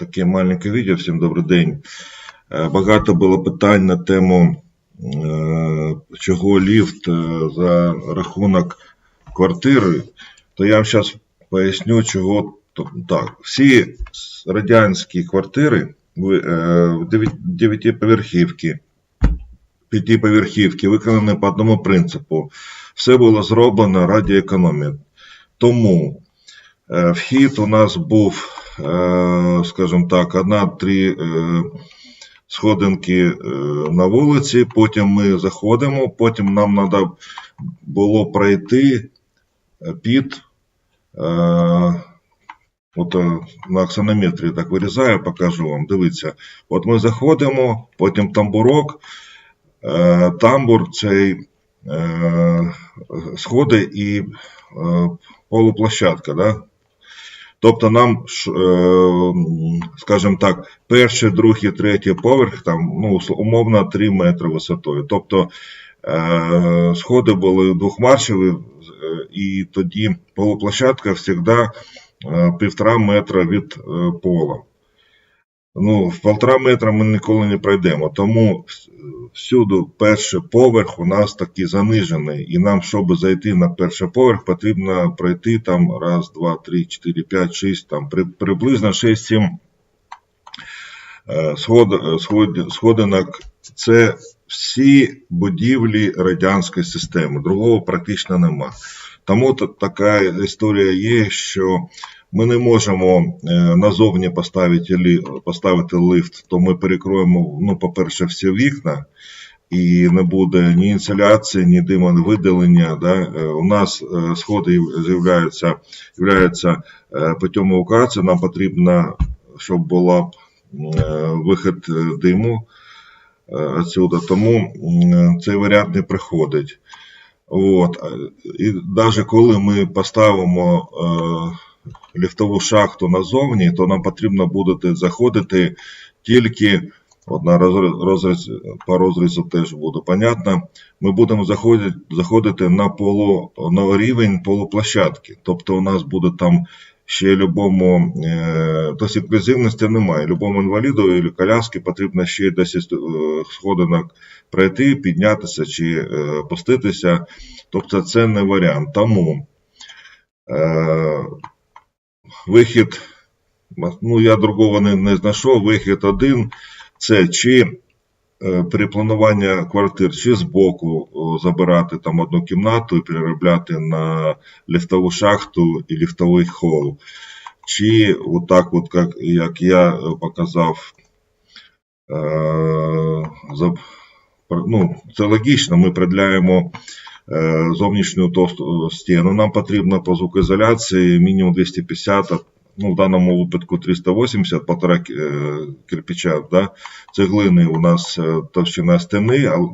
таке маленьке відео. Всім добрий день. Е, Багато було питань на тему, е, чого ліфт е, за рахунок квартири. То я вам зараз поясню, чого так. Всі радянські квартири, ви- е, дев'ять- дев'ятиповерхівки, п'ятиповерхівки виконані по одному принципу. Все було зроблено раді економії. Тому вхід у нас був, е, скажімо так, одна-три е, сходинки е, на вулиці, потім ми заходимо, потім нам треба було пройти е, під. Е, От е, на аксонометрі так вирізаю, покажу вам. Дивіться. От ми заходимо, потім тамбурок. Е, Тамбур цей е, сходи і е, полуплощадка. Да? Тобто нам, е, скажімо так, перший, другий, третій поверх, там, ну, умовно 3 метри висотою. Тобто е, сходи були двохмаршеві, е, і тоді полуплощадка завжди півтора метра від пола. Ну, в півтора метра ми ніколи не пройдемо. Тому всюди перший поверх у нас такий занижений. І нам, щоб зайти на перший поверх, потрібно пройти там раз, два, три, чотири, п'ять, шість, там при, приблизно 6-7 е, сход, сход, сходинок. Це всі будівлі радянської системи. Другого практично нема. Тому така історія є, що ми не можемо е, назовні поставити, поставити лифт, то ми перекроємо, ну, по-перше, всі вікна, і не буде ні інсоляції, ні димовидалення. Да? Е, У нас е, сходи з'являються, являються евакуації, нам потрібно, щоб була б, е, вихід диму отсюда, тому цей варіант не приходить. От. І навіть коли ми поставимо ліфтову шахту назовні, то нам потрібно буде заходити тільки, от на розріз, по розрізу теж буде понятно, ми будемо заходити, заходити на, полу, на рівень полуплощадки. Тобто у нас буде там ще любому, е, тобто інклюзивності немає. Любому інваліду і коляски потрібно ще 10 е, сходинок пройти, піднятися чи е, опуститися. Тобто це не варіант. Тому е, вихід, ну я другого не, не знайшов. Вихід один це чи е, при плануванні квартир, чи збоку забирати там одну кімнату і переробляти на ліфтову шахту і ліфтовий хол. Чи отак, от, як, як я е, показав, е, ну, це логічно, ми продляємо зовнішню товсту стіну. Нам потрібно по звукоізоляції мінімум 250, ну, в даному випадку 380, полтора е, кирпича, да? цеглини у нас е, товщина стіни, але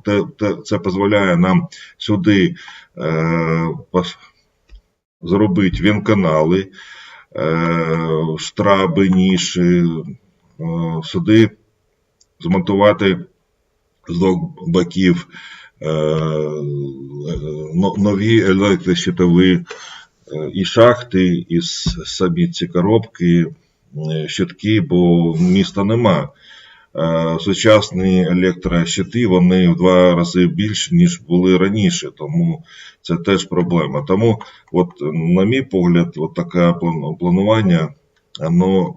це дозволяє нам сюди е, зробити вінканали, е, штраби, ніші, е, сюди змонтувати з двох боків е, нові електрощитові е, і шахти, і самі ці коробки, е, щитки, бо міста нема. Е, Сучасні електрощити вони в два рази більше, ніж були раніше, тому це теж проблема. Тому, от, на мій погляд, от таке планування, воно е,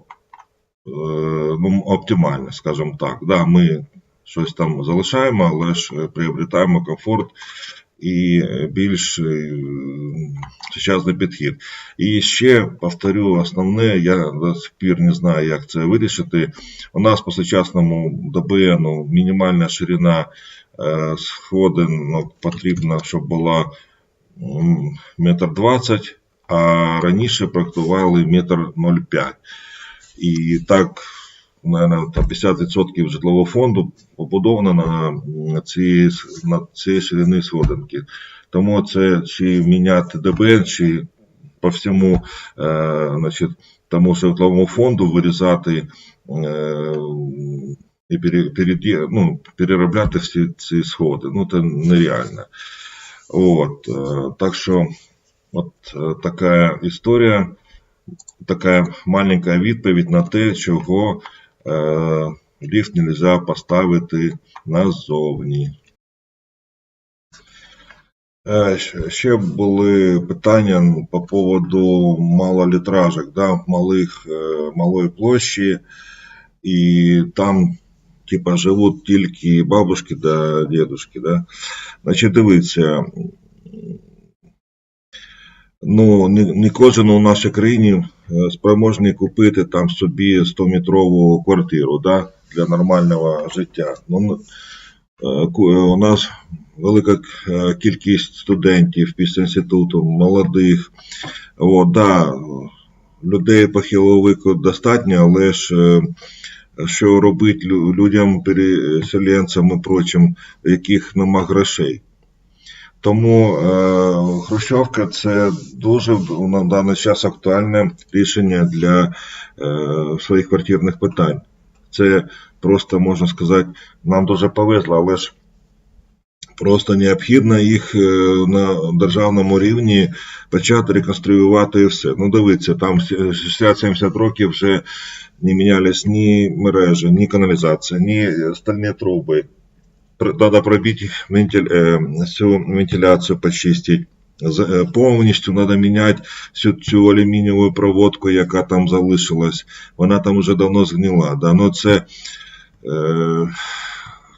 ну, оптимальне, скажімо так. Да, ми щось там залишаємо, але ж е, приобретаємо комфорт і е, більш е, сучасний підхід. І ще повторю основне, я до сих пір не знаю, як це вирішити. У нас по сучасному ДБН мінімальна ширина сходинок потрібна, щоб була метр двадцять, а раніше проектували метр 0,5. І так, наверное, там 50% житлового фонду побудовано на, ці, на ці ширини сходинки. Тому це чи міняти ДБН, чи по всьому е, значить, тому житловому фонду вирізати е, і пере, переді- ну, переробляти всі ці сходи. Ну, це нереально. От, е, так що, от е, така історія. така маленька відповідь на те, чого ліфт не можна поставити назовні. Е, Ще були питання по поводу малолітражок, да, малих, е, малої площі, і там, типа, живуть тільки бабушки да дідушки. Да. Значить, дивіться, ну, не, не кожен у нашій країні е, спроможний купити там собі 100-метрову квартиру да, для нормального життя. Ну, е, е, у нас велика кількість студентів після інституту, молодих. От, да, людей похилого віку достатньо, але ж що робити лю- людям, переселенцям і прочим, яких нема грошей. Тому е, Хрущовка це дуже на даний час актуальне рішення для е, своїх квартирних питань. Це просто можна сказати, нам дуже повезло, але ж просто необхідно їх е, на державному рівні почати реконструювати і все. Ну, дивіться, там 60-70 років вже не мінялись ні мережі, ні каналізація, ні стальні труби. Надо пробить вентиль, е, всю вентиляцію почистити. З- е, Повністю треба міняти всю цю алюмінієву проводку, яка там залишилась. Вона там вже давно згнила. Да? Ну, це е,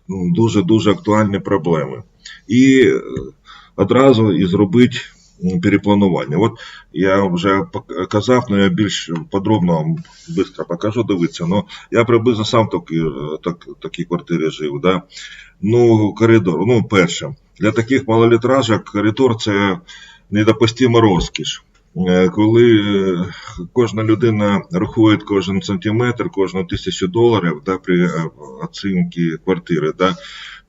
ну, дуже-дуже актуальні проблеми. І одразу і зробити перепланування. От я вже казав, але я більш подробно вам швидко покажу, дивіться. Ну, я приблизно сам такі, е, так, такі квартири жив. Да? Ну, коридор. Ну, перше, для таких малолітражок коридор це недопустима розкіш. Е, Коли е, кожна людина рахує кожен сантиметр, кожну тисячу доларів да, при оцінці квартири, да,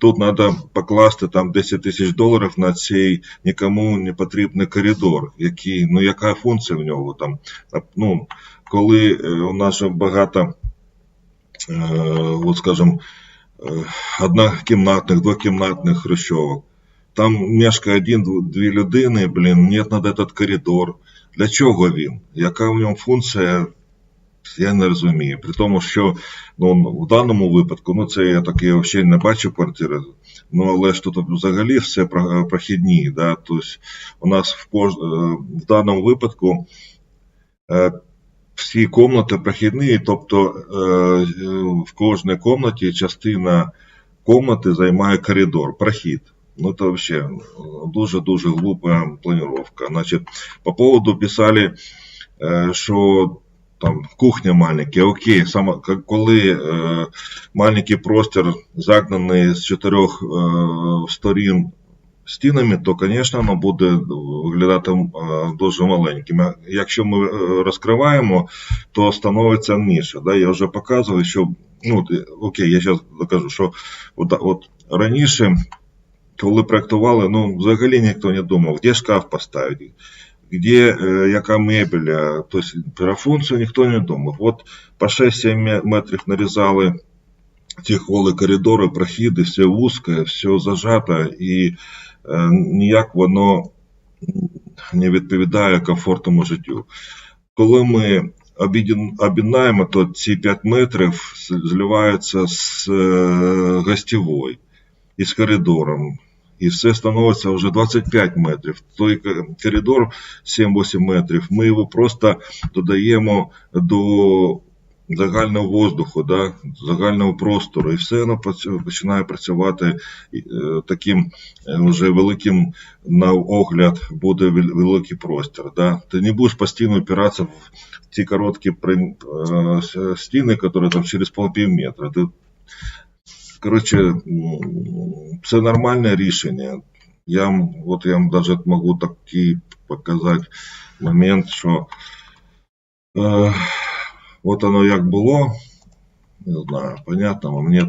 тут треба покласти там 10 тисяч доларів на цей нікому не потрібний коридор. Який, ну, яка функція в нього там? Ну, коли е, у нас багато, е, от скажем, е, однокімнатних, двокімнатних хрущовок. Там мешкає один-дві людини, блін, нет, надо этот коридор. Для чого він? Яка в ньому функція? Я не розумію. При тому, що ну, в даному випадку, ну це я таке взагалі не бачу квартири, ну але ж тут взагалі все прохідні. Да? Тобто у нас в, кож... е, в даному випадку е, всі комнати прохідні, тобто е, в кожній комнаті частина комнати займає коридор, прохід. Ну, это вообще дуже-дуже глупая планировка. Значит, по поводу писали, що там кухня маленька, окей, саме коли е, маленький простір загнаний з чотирьох е, сторін стінами, то, звісно, воно буде виглядати е, дуже маленьким. Якщо ми е, розкриваємо, то становиться ніша. Да? Я вже показував, що ну, окей, я зараз докажу, що от, от раніше коли проектували, ну, взагалі ніхто не думав, де шкаф поставити, де е, яка мебель, е, тобто про функцію ніхто не думав. От по 6-7 метрів нарізали ці холи коридори, прохіди, все вузьке, все зажато, і е, ніяк воно не відповідає комфортному життю. Коли ми об'єднаємо, то ці 5 метрів зливаються з е, гостєвою і з коридором. І все становиться вже 25 метрів. Той коридор 7-8 метрів. Ми його просто додаємо до загального воздуху, да, загального простору, і все воно починає працювати е, таким е, вже великим на огляд буде великий простір. Да. Ти не будеш постійно опиратися в ті короткі е, стіни, які там через полпів метра. Ти Коротше, м, це нормальне рішення. Я, вам- от я вам даже можу такий показати момент, що е, от воно як було, не знаю, понятно вам, нет,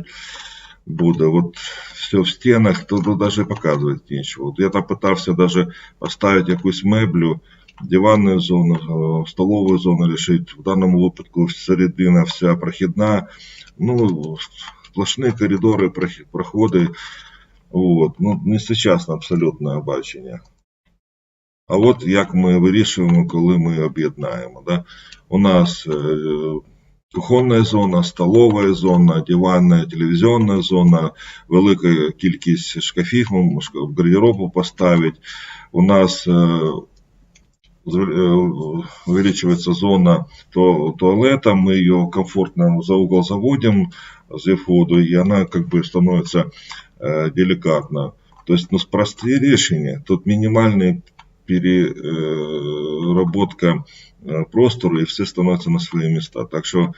буде. От все в стінах, то тут даже показувати нічого. От я там питався даже поставити якусь меблю, диванну зону, е, столову зону рішити. В даному випадку середина вся прохідна. Ну, сплошні коридори, проходи. От. Ну, не сучасне абсолютно бачення. А от як ми вирішуємо, коли ми об'єднаємо. Да? У нас е, кухонна зона, столова зона, диванна, телевізійна зона, велика кількість шкафів, ми в гардеробу поставити. У нас е, е, увеличивается зона туалета, мы ее комфортно за угол заводим, за воду, и она как бы становится э, деликатно. То есть, ну, простые решения. Тут минимальная переработка э, простору, і все становиться на свої міста. Так що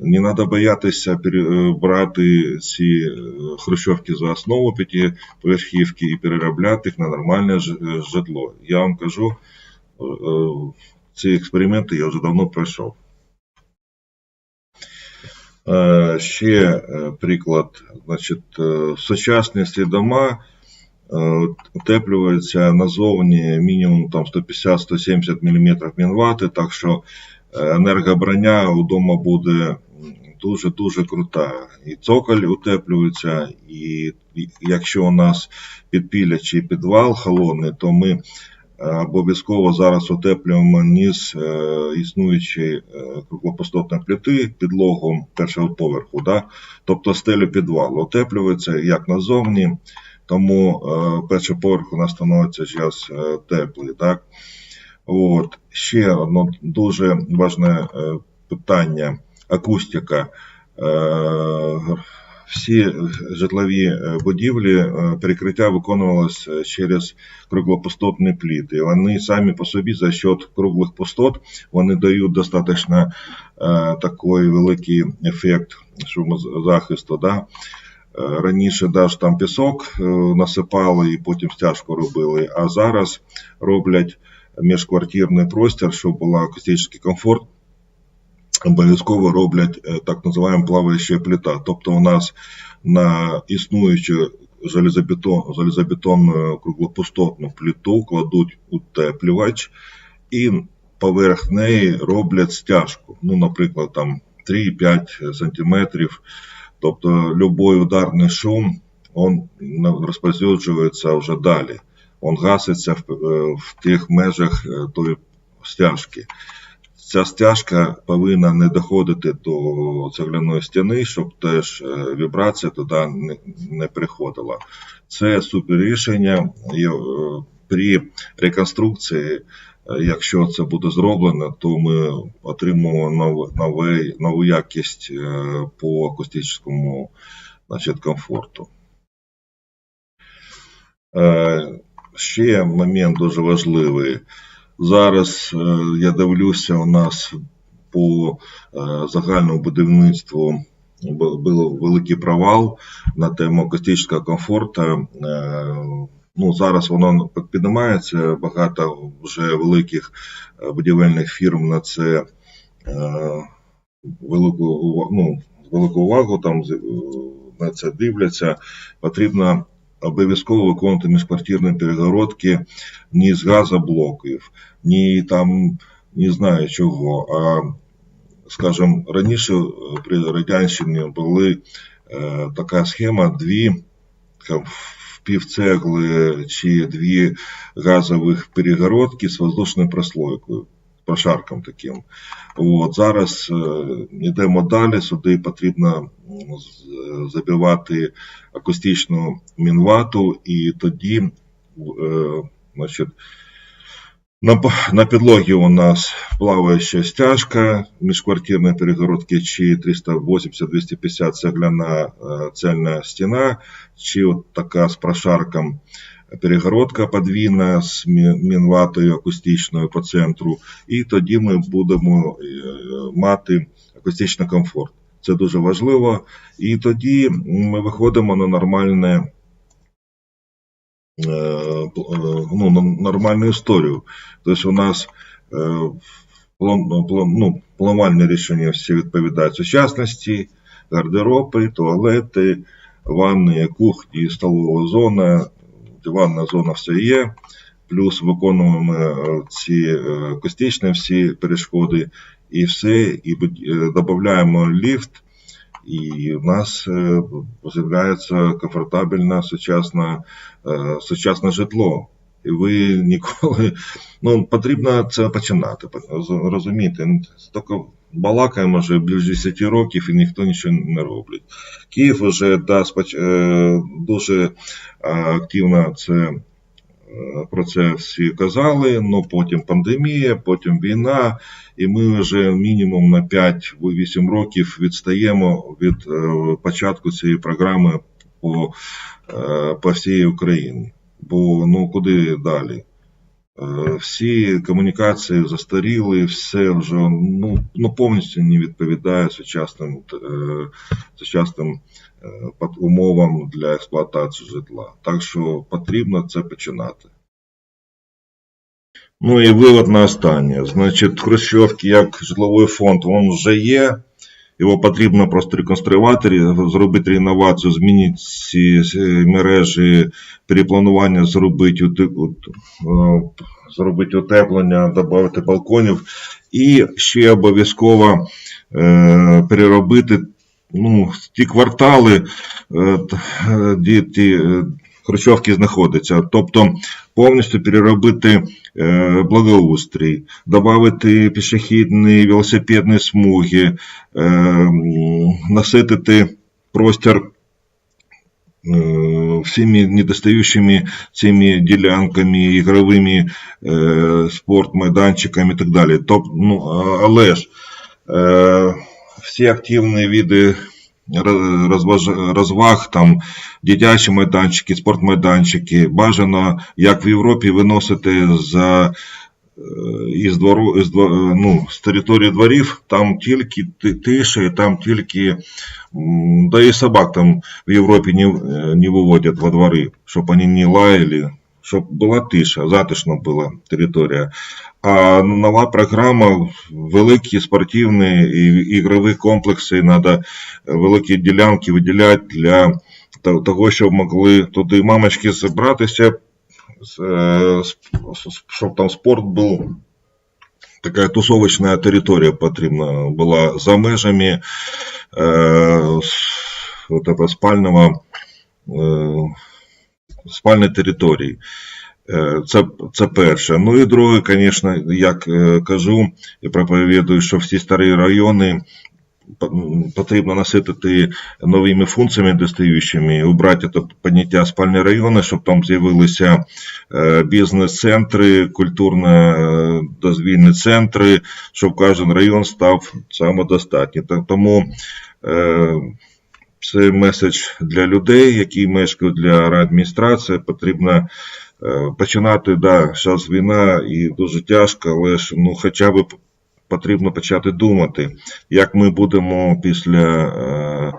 не треба боятися пере- е, брати ці е, хрущовки за основу п'ятиповерхівки і переробляти їх на нормальне ж- е, житло. Я вам кажу, е, е, ці експерименти я вже давно пройшов. Е, Ще е, приклад, значить, е, сучасні ці дома утеплюються назовні мінімум там 150-170 мм мінвати, так що енергоброня у дома буде дуже-дуже крута. І цоколь утеплюється, і якщо у нас підпілля чи підвал холодний, то ми обов'язково зараз утеплюємо низ е, існуючої е, круглопостотної плити підлогу першого поверху, да? тобто стелю підвалу. Утеплюється як назовні, тому е, перший поверх у нас становиться зараз е, теплий. Так? От. Ще одне дуже важне е, питання акустика. Е, Всі житлові е, будівлі е, перекриття виконувалося через круглопустотні пліти. Вони самі по собі за счет круглих пустот вони дають достатньо е, такий великий ефект шумозахисту. Да? Е, Раніше навіть там пісок е, насипали і потім стяжку робили, а зараз роблять міжквартирний простір, щоб був акустичний комфорт. Обов'язково роблять е, так називаємо плаваюча плита. Тобто у нас на існуючу железобетон, железобетонну круглопустотну плиту кладуть утеплювач і поверх неї роблять стяжку. Ну, наприклад, там 3-5 сантиметрів. Тобто любой ударний шум он розповсюджується вже далі. Он гаситься в, е, в тих межах е, тої стяжки. Ця стяжка повинна не доходити до цегляної стіни, щоб теж е, вібрація туди не, приходила. Це супер рішення. Е, При реконструкції, е, якщо це буде зроблено, то ми отримаємо нов- новий- нову якість по акустичному значить, комфорту. Ще момент дуже важливий. Зараз е, я дивлюся, у нас по е, загальному будівництву бу- був великий провал на тему акустичного комфорту. Е, Ну, зараз воно піднімається, багато вже великих будівельних фірм на це велику, ну, велику увагу там на це дивляться. Потрібно обов'язково виконувати міжквартирні перегородки ні з газоблоків, ні там не знаю чого. А скажімо, раніше е, при радянщині були е, така схема: дві там, півцегли чи дві газових перегородки з воздушною прослойкою. Прошарком таким. От, зараз е, йдемо далі, сюди потрібно забивати акустичну мінвату, і тоді е, значить, на, підлогі у нас плаваюча стяжка, міжквартирні перегородки чи 380-250 цегляна е, цельна стіна, чи от така з прошарком перегородка подвійна з мінватою акустичною по центру, і тоді ми будемо е, мати акустичний комфорт. Це дуже важливо. І тоді ми виходимо на нормальне е, е, ну, нормальну історію. Тобто у нас ну, планувальні рішення всі відповідають сучасності, гардероби, туалети, ванни, кухні, столова зона, диванна зона все є. Плюс виконуємо е, ці костічні всі перешкоди і все, і е, додаємо ліфт, і в нас е, з'являється комфортабельне сучасне, е, сучасне житло. І ви ніколи. Ну, потрібно це починати. роз- Розумієте? Ну, Тільки балакаємо вже більше 10 років і ніхто нічого не робить. Київ вже да, споч... е, дуже е, активно це, е, про це всі казали, але потім пандемія, потім війна, і ми вже мінімум на 5-8 років відстаємо від початку цієї програми по, по всій Україні. Бо ну куди далі? Е, Всі комунікації застаріли, все вже ну, ну повністю не відповідає сучасним, е, сучасним е, умовам для експлуатації житла. Так що потрібно це починати. Ну і вивод на останнє. Значить, Хрущовки як житловий фонд, він вже є. Його потрібно просто реконструювати, зробити реновацію, змінити ці мережі, перепланування зробити, е, зробити утеплення, додати балконів. І ще обов'язково е, переробити ну, ті квартали, е, де ті хрущовки знаходяться. Тобто повністю переробити е, благоустрій, додати пішохідні велосипедні смуги, е, наситити простір е, всіми недостаючими цими ділянками, ігровими спортмайданчиками і так далі. Тобто, ну, але ж всі активні види розваг, там, дитячі майданчики, спортмайданчики, бажано, як в Європі, виносити за е, із двору, із, дво- е, ну, з території дворів, там тільки ти- тише, там тільки, да і собак там в Європі не, е, не виводять во двори, щоб вони не лаяли, щоб була тиша, затишна була територія. А нова програма, великі спортивні і ігрові комплекси, треба великі ділянки виділяти для того, щоб могли туди мамочки зібратися, е, щоб там спорт був. Така тусовочна територія потрібна була за межами е, спального, е, спальної території. Е, Це, це перше. Ну і друге, звісно, як е, кажу і проповідую, що всі старі райони потрібно наситити новими функціями достаючими, убрати це поняття спальні райони, щоб там з'явилися е, бізнес-центри, культурно-дозвільні центри, щоб кожен район став самодостатнім. Тому це меседж для людей, які мешкають для адміністрації. Потрібно е, починати, да, зараз війна і дуже тяжко, але ж ну, хоча б потрібно почати думати, як ми будемо після е,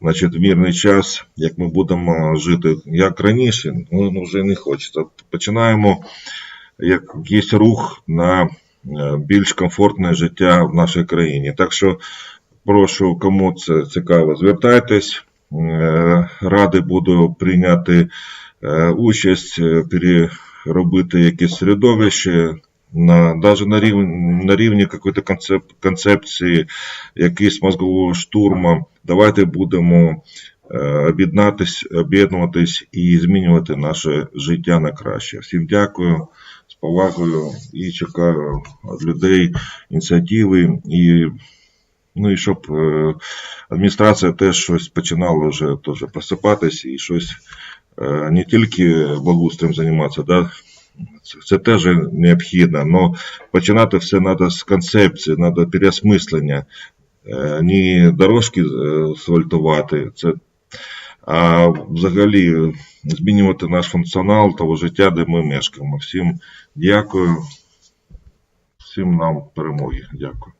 значить, в мирний час, як ми будемо жити, як раніше, ну ну, вже не хочеться. Починаємо як якийсь рух на е, більш комфортне життя в нашій країні. Так що прошу, кому це цікаво, звертайтесь. Е, Радий буду прийняти е, участь, е, переробити якесь середовище. На, даже на рівні, на рівні концеп, концепції, якийсь мозгового штурму, давайте будемо об'єднуватись і змінювати наше життя на краще. Всім дякую, з повагою і чекаю від людей ініціативи і Ну і щоб е, адміністрація теж щось починала вже теж просипатись і щось е, не тільки благоустрієм займатися, да? це, це теж необхідно, але починати все треба з концепції, треба переосмислення, е, не дорожки асфальтувати, це, а взагалі змінювати наш функціонал того життя, де ми мешкаємо. Всім дякую, всім нам перемоги. Дякую.